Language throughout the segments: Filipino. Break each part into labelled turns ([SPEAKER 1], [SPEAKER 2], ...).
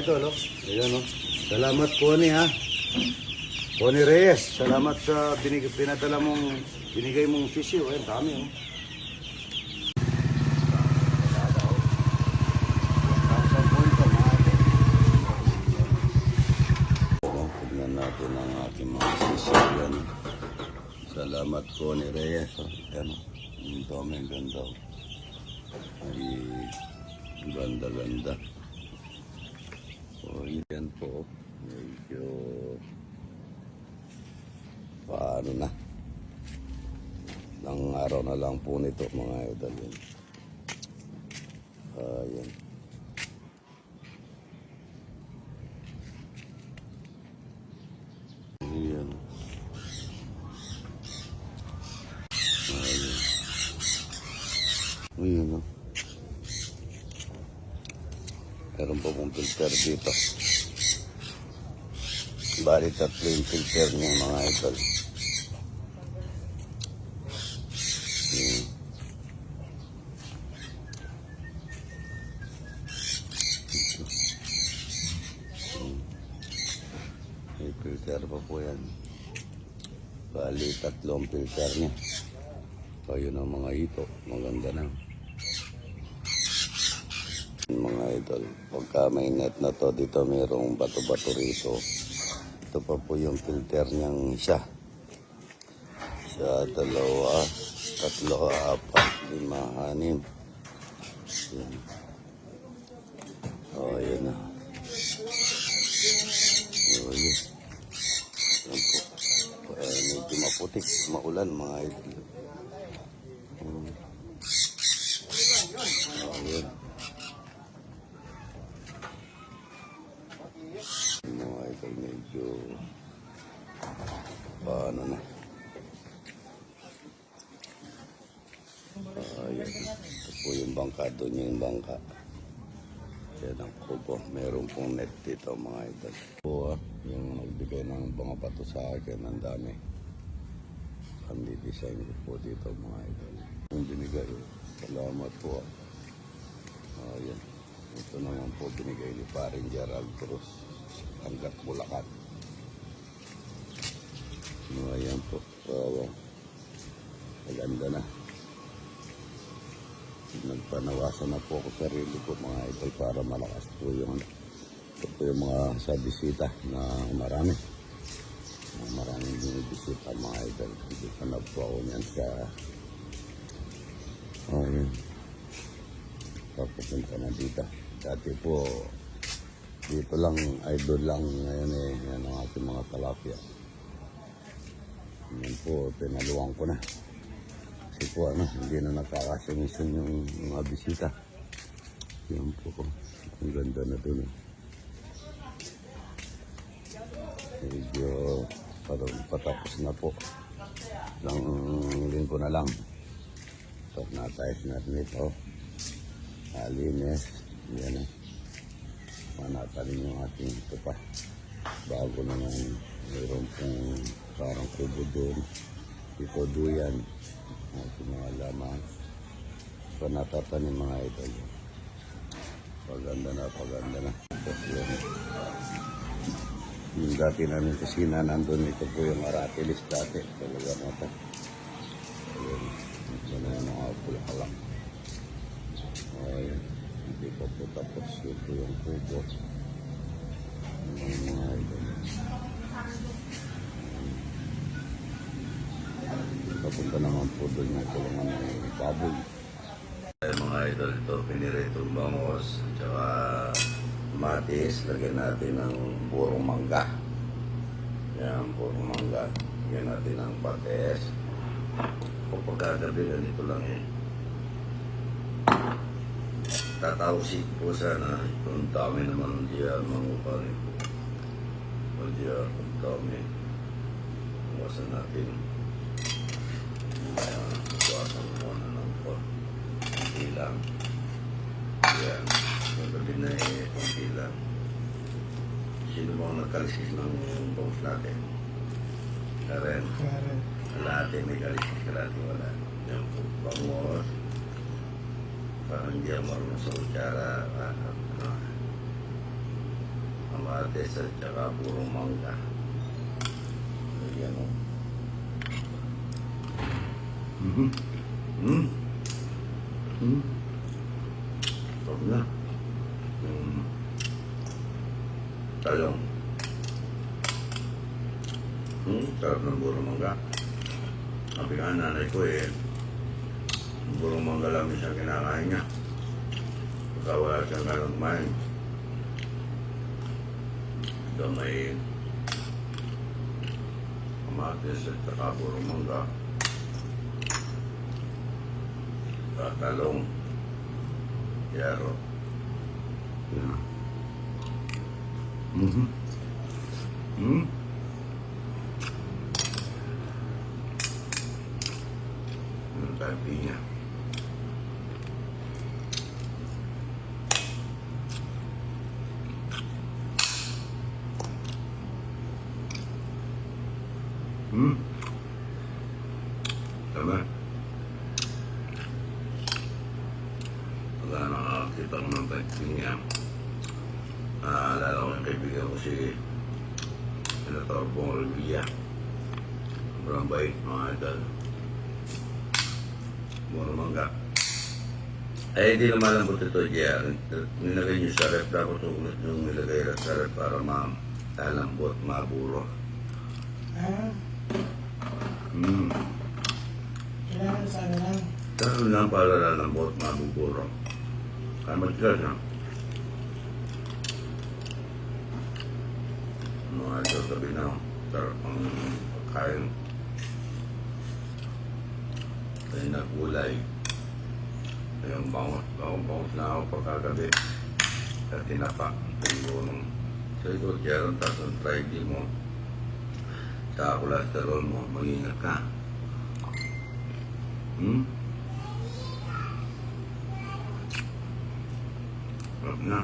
[SPEAKER 1] idol. Oh. Ayan, oh. Salamat, Connie, ha. Connie Reyes, salamat sa binig pinadala mong, binigay mong sisiyo. Ayan, dami, oh. Natin ang aking mga sisiyo. Yan. Salamat, Connie Reyes. Oh. Yan, oh. Ang dami, ganda. oh. Ay, ganda-ganda. O, yan po. Medyo paano na. Nang araw na lang po nito mga idol. Yan. Ayan. Ayan. Ayan. Ayan. oh. Meron po pong filter dito. Bali tatlo yung filter niya mga idol. Hmm. May filter pa po yan. Bali tatlong filter niya. So yun ang mga ito. Maganda na mga idol. Pagka may net na to, dito mayroong bato-bato rito. Ito pa po yung filter niyang siya. Siya, dalawa, tatlo, apat, lima, anim. Yan. Oh, yun na. Oh, yun. Yan po. Uh, medyo maputik, maulan mga idol. Hmm. Oh, yun. mga idol medyo paano na. Ayan ito po yung bangka doon yung bangka. Yan ang kubo. Meron pong net dito mga idol. Po ah, yung nagbigay ng mga bato sa akin. Ang dami. Ang design ko po dito mga idol. Yung binigay salamat po. Ah. ayan ito naman po binigay ni Paring Gerald Cruz hanggat Bulacan. No, ayan po. So, maganda na. Nagpanawasan na po ako sa sarili ko mga idol para malakas po yung ito po yung mga sa bisita na marami. Na maraming binibisita mga idol. Dito na po ako niyan sa oh, yun. Papupunta na dito. Dati po dito lang, idol lang ngayon eh, yan ang ating mga talapia. Yan po, pinaluwang ko na. Kasi po ano, hindi na nakakasamisyon yung mga bisita. Yan po, ang ganda na dun eh. Medyo patapos na po. Lang linggo na lang. Ito, natayos natin ito. Alinis. Yan eh manatanin yung ating ito pa. Bago naman mayroon pong parang kubo doon. Ito duyan ating mga lamang so natatanin mga idol. Paganda na paganda na. Tapos yun yung dati namin kusina nandun ito po yung aratilis dati. Talaga na ito. Na yung mga bulakalak ayun hindi pa po tapos. Ito yung kubo yung mga idol. Papunta naman po doon yung kulungan ng baboy. Ay mga idol ito piniritong bangos tsaka matis. Lagyan natin ng purong mangga. Yan purong mangga. Lagyan natin ng pates kapag kagabi ganito lang eh tatawsik po sana kung dami naman diya mangupari po. O diya kung dami iwasan natin. Uh, iwasan muna ng po. Hindi lang. Yan gabi na eh hindi lang. Sino bang nagkalisis ng boss natin? Karen. Kalahati may kalisis kalahati wala. Yan po. Bangos parang hindi ako marunong sa kutsara. Ah, ah, kamatis at saka puro mangga. Ayan o. Mhm. Mm. Mm. Sarap na. Yung talong. Hmm, sarap ng puro mangga. Sabi nga nanay ko eh, puro mangga lang siya kinakain niya. Pagka wala siyang ganong kumain. Ito may kamatis at saka puro mangga. Tatalong. Yaro. Yan. Mhm. Hmm? Ano tayo pinya? Hmm? Tama. Wala nakakita ko ng niya. Naalala ko yung kaibigan ko si Senator Bong Revilla. Sobrang bait mga idol. Mura mangga. Eh, di lumalambot ito, Jer. Nilagay niyo sa rep. Dapat ulit yung nilagay sa rep para ma-talambot, maburo.
[SPEAKER 2] Ah,
[SPEAKER 1] Hmm.
[SPEAKER 2] Kailangan sa ano lang.
[SPEAKER 1] Ganun lang para lalambot, mabuburo. Kaya matigas, ha? Mga ito sabi na, ang pagkain. Kaya na kulay. Yung bangos, bangos, bangos na ako pagkagabi. Sa tinapa, tinulong. Sa ito, Jaron, tapos ang try mo. Sa cholesterol mo, mag-ingat ka. Hmm? Sarap na.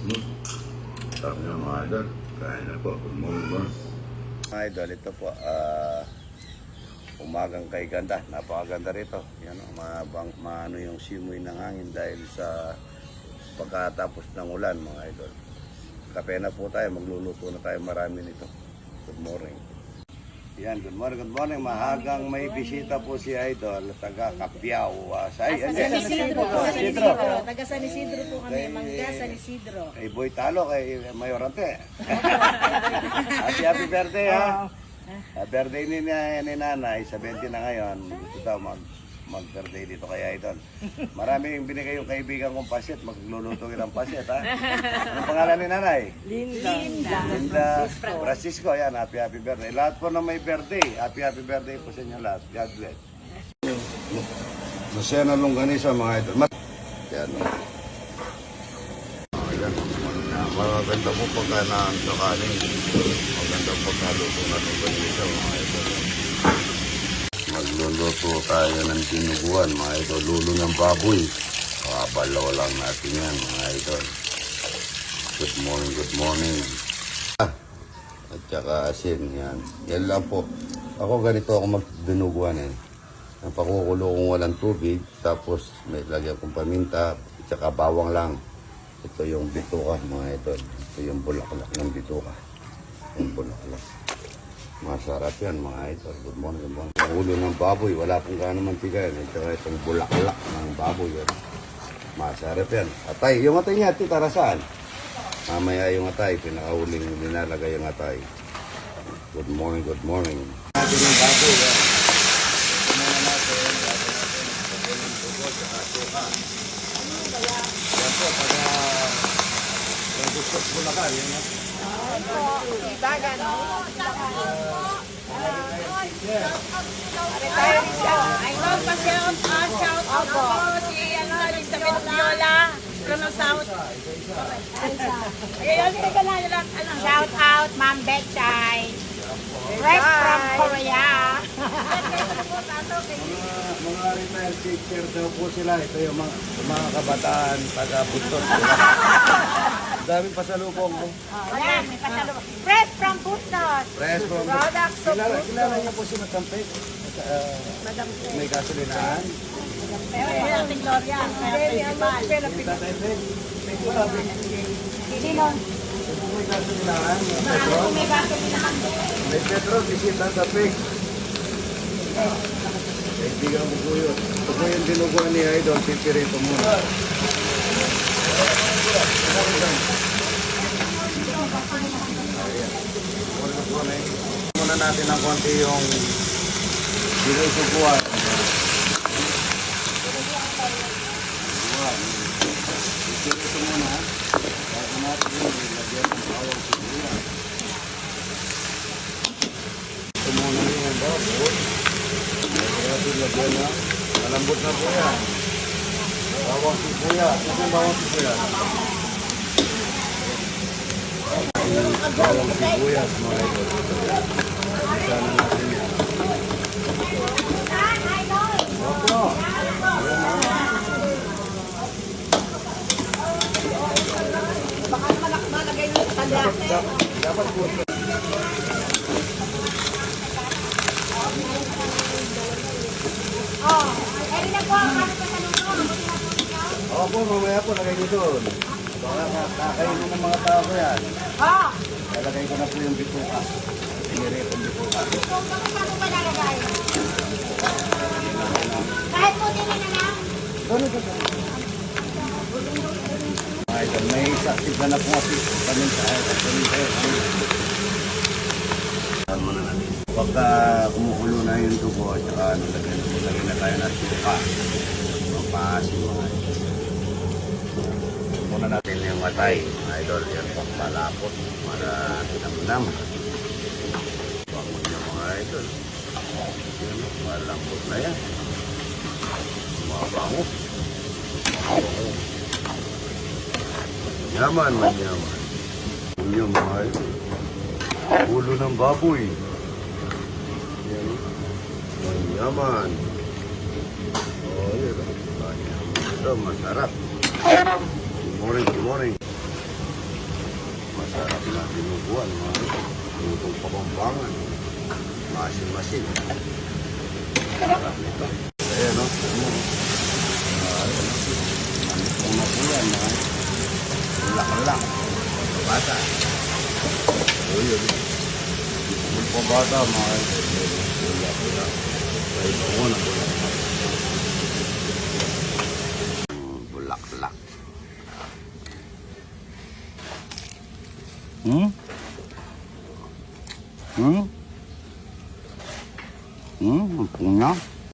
[SPEAKER 1] Hmm. Sarap na mga idol. Kain na po. Good morning po. Mga idol, ito po. ah umagang kay ganda. Napakaganda rito. Yan, oh, mabang, maano yung simoy ng hangin dahil sa pagkatapos ng ulan mga idol. Kape na po tayo. Magluluto na tayo marami nito. Good morning. Yan, good morning, good morning. Mahagang may bisita po si Idol, taga Kapiao. Uh, sa
[SPEAKER 3] San Isidro po, San
[SPEAKER 1] Isidro.
[SPEAKER 3] Isidro. Taga San Isidro po kami,
[SPEAKER 1] Kay-
[SPEAKER 3] Mangga San Isidro.
[SPEAKER 1] Kay Boy Talo, kay Mayorante. happy, happy birthday, ha? Happy birthday ni, ni nanay, sa 20 na ngayon. Gusto daw mag, mag-birthday dito kay Idol. Marami yung binigay yung kaibigan kong pasit. Magluluto ng pasit, ha? Anong pangalan ni nanay?
[SPEAKER 3] Linda.
[SPEAKER 1] Linda Francisco, yan, happy happy birthday. Lahat po na may birthday, happy happy birthday po sa inyo lahat. God bless. Masaya na longganisa mga idol. Mas... Yan. Ayan. Maganda po pagka na sa kanin. Maganda pagka luto na longganisa mga idol. Magluluto tayo ng dinuguan mga idol. Lulo ng baboy. Kabalaw lang natin yan mga idol. Good morning, good morning. At saka asin, yan. Yan lang po. Ako ganito ako magdinuguan eh. Ang pakukulo kong walang tubig, tapos may lagyan kong paminta, at saka bawang lang. Ito yung bituka, mga ito. Ito yung bulaklak ng bituka. Yung bulaklak. Masarap yan, mga ito. Good morning, good morning. Ang ulo ng baboy, wala pong gano'ng mantika yan. At saka itong bulaklak ng baboy yan. Masarap yan. Atay, yung atay niya, titara saan? Mamaya yung atay, pinakahuling linalagay yung atay. Good morning, good morning. Natin yung baboy, yan. Tumuna natin, bago natin, lagyan ng tubos, saka suka. Yan po, pagka yung gusto ko lakar, yan na.
[SPEAKER 3] Hello, pa-shout out, shout out po. Si Elizabeth Viola. From South. Ayun, lang. Ano?
[SPEAKER 4] Shout out, Ma'am Betchay. Fresh from Korea.
[SPEAKER 1] Mga, retired teacher daw po sila. Ito yung mga, mga kabataan taga Bustos. Daming pasalubong. oh.
[SPEAKER 4] Ayan, may pasalubong. Fresh from Bustos.
[SPEAKER 1] Press from
[SPEAKER 4] Products of
[SPEAKER 1] kilala,
[SPEAKER 4] Bustos.
[SPEAKER 1] kilala niyo po si Matampay. ah, may gasolinahan.
[SPEAKER 3] Ay, Ate Gloria, kaya principal.
[SPEAKER 1] Yung tatay Ben, may pula Ben.
[SPEAKER 4] Sino?
[SPEAKER 1] May gasolinahan, may petrol.
[SPEAKER 4] May
[SPEAKER 1] petrol, bisita sa pig. Kaibigan mo po yun. Ito yung dinuguan ni Idol, pipirito muna. Muna natin ng konti yung dinuguan. Pipirito muna. Bago natin yung lagyan ng bawang sibuyas. Ito muna yung bawang. Natin lagyan na. Malambot na po yan. Bawang sibuyas. Ito yung bawang sibuyas. Bawang sibuyas mga idol. Isa na natin yan. Opo. Ayan na.
[SPEAKER 3] Baka naman malagay ng tanda.
[SPEAKER 1] Dapat- Dapat po.
[SPEAKER 4] Oh, ayun na po ang ano sa tanong
[SPEAKER 1] Opo, mamaya po lagay ko doon. Baka kakainin ng mga tao ko yan.
[SPEAKER 4] Oh,
[SPEAKER 1] Lalagay ko na po yung bituka. Pinirito yung bituka.
[SPEAKER 4] kung bakit paano ba lalagay? Kahit po din na lang.
[SPEAKER 1] Ganun ka Mga idol, may sakit na na po kasi kami sa kami sa na natin. Pagka kumukulo na yung tubo at saka ano, lagyan, lagyan na tayo ng suka. Mapasin mga idol. Muna natin yung matay. Mga idol, yan pang malapot. Para tinamnam. Bangon niya mga idol. Yan, malambot na yan. Mabango. Mabango. Yaman man yaman. Ulo mga idol. Ulo ng baboy. Yan. Ang yaman. Oh, yun. Ang yaman. Ito, masarap. Good morning, good morning. Masarap na dinuguan, mga. Lutong pabambangan. Masin-masin. Sarap nito. Ayan, no? Ayan. Anis kong nakulan, mga. Ulak-ulak. Bata. O yun. Yung pabata, mga. Ulak-ulak. Ay, bango na bulak. Hmm?